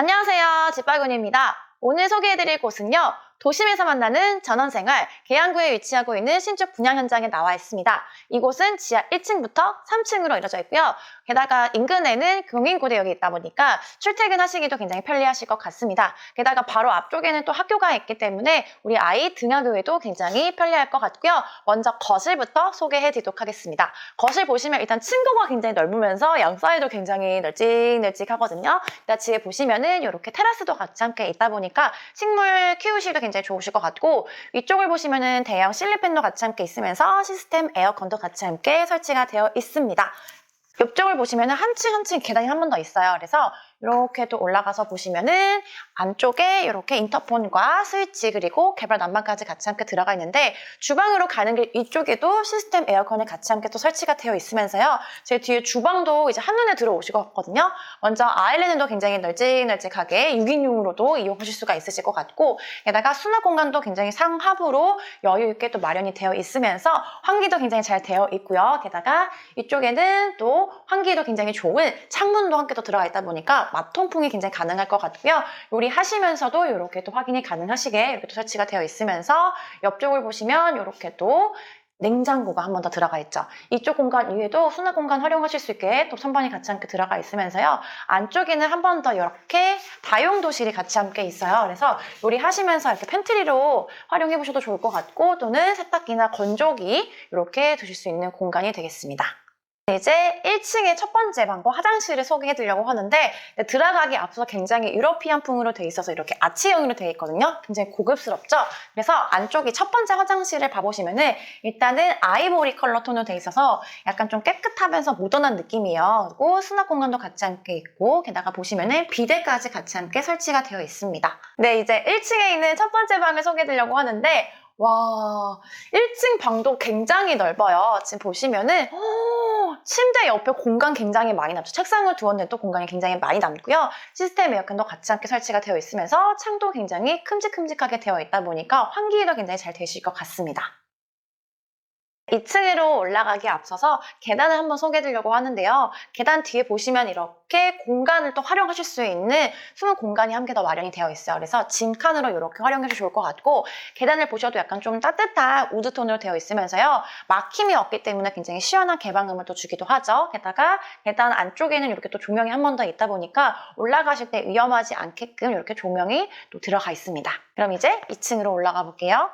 안녕하세요. 집바구니입니다. 오늘 소개해드릴 곳은요. 도심에서 만나는 전원생활 계양구에 위치하고 있는 신축 분양 현장에 나와 있습니다. 이곳은 지하 1층부터 3층으로 이루어져 있고요. 게다가 인근에는 경인고대역이 있다 보니까 출퇴근하시기도 굉장히 편리하실 것 같습니다. 게다가 바로 앞쪽에는 또 학교가 있기 때문에 우리 아이 등하교에도 굉장히 편리할 것 같고요. 먼저 거실부터 소개해드리도록 하겠습니다. 거실 보시면 일단 층고가 굉장히 넓으면서 양 사이도 굉장히 널찍널찍하거든요. 일단 뒤에 보시면은 이렇게 테라스도 같이 함께 있다 보니까 식물 키우시기도 굉장히 좋으실 것 같고 위쪽을 보시면은 대형 실리팬도 같이 함께 있으면서 시스템 에어컨도 같이 함께 설치가 되어 있습니다. 옆쪽을 보시면은 한층 한층 계단이 한 번 더 있어요. 그래서 이렇게 또 올라가서 보시면은 안쪽에 이렇게 인터폰과 스위치 그리고 개발 난방까지 같이 함께 들어가 있는데 주방으로 가는 길 위쪽에도 시스템 에어컨이 같이 함께 또 설치가 되어 있으면서요. 제 뒤에 주방도 이제 한눈에 들어오실 것 같거든요. 먼저 아일랜드도 굉장히 널찍널찍하게 6인용으로도 이용하실 수가 있으실 것 같고 게다가 수납 공간도 굉장히 상하부로 여유 있게 또 마련이 되어 있으면서 환기도 굉장히 잘 되어 있고요. 게다가 이쪽에는 또 환기도 굉장히 좋은 창문도 함께 또 들어가 있다 보니까 맛 통풍이 굉장히 가능할 것 같고요. 요리하시면서도 이렇게 또 확인이 가능하시게 이렇게 또 설치가 되어 있으면서 옆쪽을 보시면 이렇게 또 냉장고가 한 번 더 들어가 있죠. 이쪽 공간 위에도 수납 공간 활용하실 수 있게 또 선반이 같이 함께 들어가 있으면서요. 안쪽에는 한 번 더 이렇게 다용 도실이 같이 함께 있어요. 그래서 요리하시면서 이렇게 팬트리로 활용해 보셔도 좋을 것 같고 또는 세탁기나 건조기 이렇게 두실 수 있는 공간이 되겠습니다. 이제 1층의 첫 번째 방과 화장실을 소개해 드리려고 하는데 들어가기 앞서 굉장히 유러피안풍으로 돼 있어서 이렇게 아치형으로 되어 있거든요. 굉장히 고급스럽죠? 그래서 안쪽이 첫 번째 화장실을 봐보시면은 일단은 아이보리 컬러 톤으로 돼 있어서 약간 좀 깨끗하면서 모던한 느낌이에요. 그리고 수납 공간도 같이 함께 있고 게다가 보시면은 비데까지 같이 함께 설치가 되어 있습니다. 네, 이제 1층에 있는 첫 번째 방을 소개해 드리려고 하는데 와, 1층 방도 굉장히 넓어요. 지금 보시면은 오, 침대 옆에 공간 굉장히 많이 남죠. 책상을 두었는데도 공간이 굉장히 많이 남고요. 시스템 에어컨도 같이 함께 설치가 되어 있으면서 창도 굉장히 큼직큼직하게 되어 있다 보니까 환기도 굉장히 잘 되실 것 같습니다. 2층으로 올라가기 앞서서 계단을 한번 소개해 드리려고 하는데요. 계단 뒤에 보시면 이렇게 공간을 또 활용하실 수 있는 숨은 공간이 함께 더 마련이 되어 있어요. 그래서 짐칸으로 이렇게 활용해도 좋을 것 같고 계단을 보셔도 약간 좀 따뜻한 우드톤으로 되어 있으면서요. 막힘이 없기 때문에 굉장히 시원한 개방음을 또 주기도 하죠. 게다가 계단 안쪽에는 이렇게 또 조명이 한 번 더 있다 보니까 올라가실 때 위험하지 않게끔 이렇게 조명이 또 들어가 있습니다. 그럼 이제 2층으로 올라가 볼게요.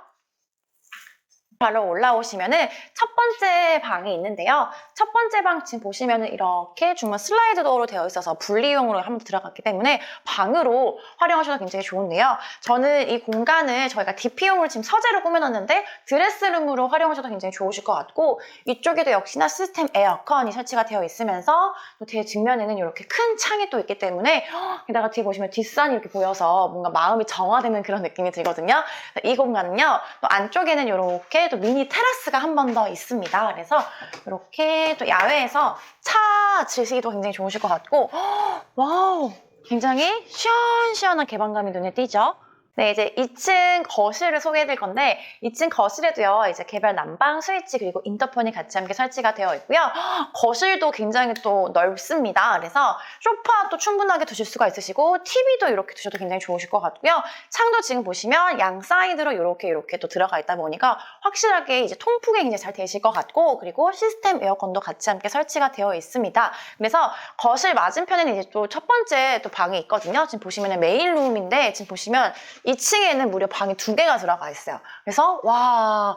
바로 올라오시면은 첫 번째 방이 있는데요. 첫 번째 방 지금 보시면은 이렇게 중문 슬라이드 도어로 되어 있어서 분리용으로 한번 들어갔기 때문에 방으로 활용하셔도 굉장히 좋은데요. 저는 이 공간을 저희가 DP용으로 지금 서재로 꾸며놨는데 드레스룸으로 활용하셔도 굉장히 좋으실 것 같고 이쪽에도 역시나 시스템 에어컨이 설치가 되어 있으면서 또 뒤에 뒷면에는 이렇게 큰 창이 또 있기 때문에 게다가 뒤에 보시면 뒷산이 이렇게 보여서 뭔가 마음이 정화되는 그런 느낌이 들거든요. 이 공간은요. 또 안쪽에는 이렇게 또 미니 테라스가 한 번 더 있습니다. 그래서 이렇게 또 야외에서 차 즐기기도 굉장히 좋으실 것 같고 와우 굉장히 시원시원한 개방감이 눈에 띄죠. 네, 이제 2층 거실을 소개해 드릴 건데 2층 거실에도요. 이제 개별 난방 스위치 그리고 인터폰이 같이 함께 설치가 되어 있고요. 거실도 굉장히 또 넓습니다. 그래서 소파도 충분하게 두실 수가 있으시고 TV도 이렇게 두셔도 굉장히 좋으실 것 같고요. 창도 지금 보시면 양 사이드로 이렇게 이렇게 또 들어가 있다 보니까 확실하게 이제 통풍이 굉장히 잘 되실 것 같고 그리고 시스템 에어컨도 같이 함께 설치가 되어 있습니다. 그래서 거실 맞은편에는 이제 또 첫 번째 또 방이 있거든요. 지금 보시면 메인룸인데 지금 보시면 2층에는 무려 방이 두 개가 들어가 있어요. 그래서 와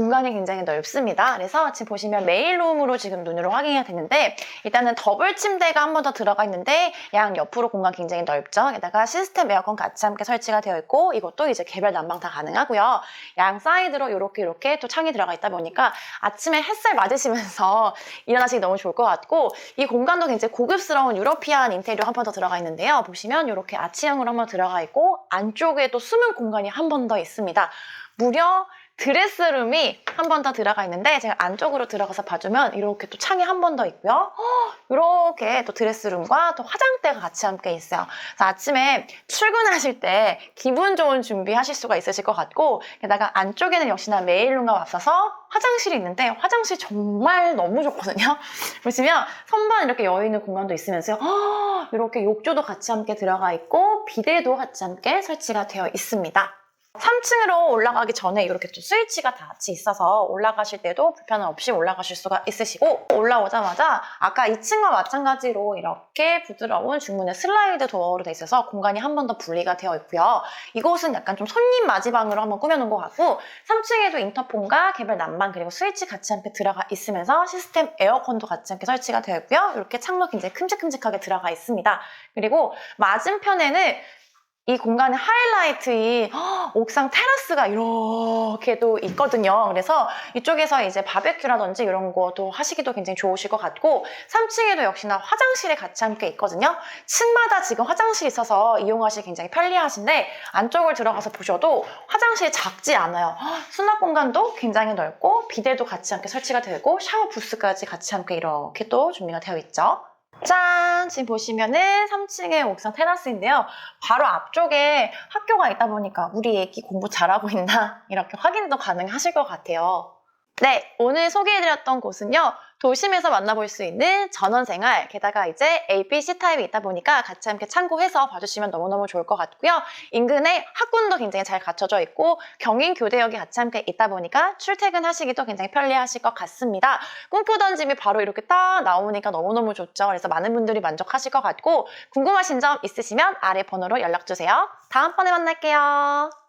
공간이 굉장히 넓습니다. 그래서 지금 보시면 메인룸으로 지금 눈으로 확인이 되는데 일단은 더블 침대가 한 번 더 들어가 있는데 양 옆으로 공간 굉장히 넓죠. 게다가 시스템 에어컨 같이 함께 설치가 되어 있고 이것도 이제 개별 난방 다 가능하고요. 양 사이드로 이렇게 이렇게 또 창이 들어가 있다 보니까 아침에 햇살 맞으시면서 일어나시기 너무 좋을 것 같고 이 공간도 굉장히 고급스러운 유러피안 인테리어 한 번 더 들어가 있는데요. 보시면 이렇게 아치형으로 한 번 들어가 있고 안쪽에 또 숨은 공간이 한 번 더 있습니다. 무려 드레스룸이 한 번 더 들어가 있는데 제가 안쪽으로 들어가서 봐주면 이렇게 또 창이 한 번 더 있고요. 이렇게 또 드레스룸과 또 화장대가 같이 함께 있어요. 아침에 출근하실 때 기분 좋은 준비하실 수가 있으실 것 같고 게다가 안쪽에는 역시나 메일룸과 앞서서 화장실이 있는데 화장실 정말 너무 좋거든요. 보시면 선반 이렇게 여유 있는 공간도 있으면서요. 아, 이렇게 욕조도 같이 함께 들어가 있고 비데도 같이 함께 설치가 되어 있습니다. 3층으로 올라가기 전에 이렇게 또 스위치가 다 같이 있어서 올라가실 때도 불편 없이 올라가실 수가 있으시고 올라오자마자 아까 2층과 마찬가지로 이렇게 부드러운 중문의 슬라이드 도어로 돼 있어서 공간이 한 번 더 분리가 되어 있고요. 이곳은 약간 좀 손님 맞이방으로 한번 꾸며놓은 것 같고 3층에도 인터폰과 개별 난방 그리고 스위치 같이 함께 들어가 있으면서 시스템 에어컨도 같이 함께 설치가 되어 있고요. 이렇게 창문 굉장히 큼직큼직하게 들어가 있습니다. 그리고 맞은편에는 이 공간의 하이라이트인 헉, 옥상 테라스가 이렇게도 있거든요. 그래서 이쪽에서 이제 바베큐라든지 이런 것도 하시기도 굉장히 좋으실 것 같고 3층에도 역시나 화장실이 같이 함께 있거든요. 층마다 지금 화장실이 있어서 이용하시기 굉장히 편리하신데 안쪽을 들어가서 보셔도 화장실이 작지 않아요. 헉, 수납 공간도 굉장히 넓고 비데도 같이 함께 설치가 되고 샤워 부스까지 같이 함께 이렇게 또 준비가 되어 있죠. 짠! 지금 보시면은 3층의 옥상 테라스인데요. 바로 앞쪽에 학교가 있다 보니까 우리 애기 공부 잘하고 있나 이렇게 확인도 가능하실 것 같아요. 네, 오늘 소개해드렸던 곳은요. 도심에서 만나볼 수 있는 전원생활, 게다가 이제 A, B, C 타입이 있다 보니까 같이 함께 참고해서 봐주시면 너무너무 좋을 것 같고요. 인근에 학군도 굉장히 잘 갖춰져 있고 경인 교대역이 같이 함께 있다 보니까 출퇴근하시기도 굉장히 편리하실 것 같습니다. 꿈꾸던 집이 바로 이렇게 딱 나오니까 너무너무 좋죠. 그래서 많은 분들이 만족하실 것 같고 궁금하신 점 있으시면 아래 번호로 연락 주세요. 다음번에 만날게요.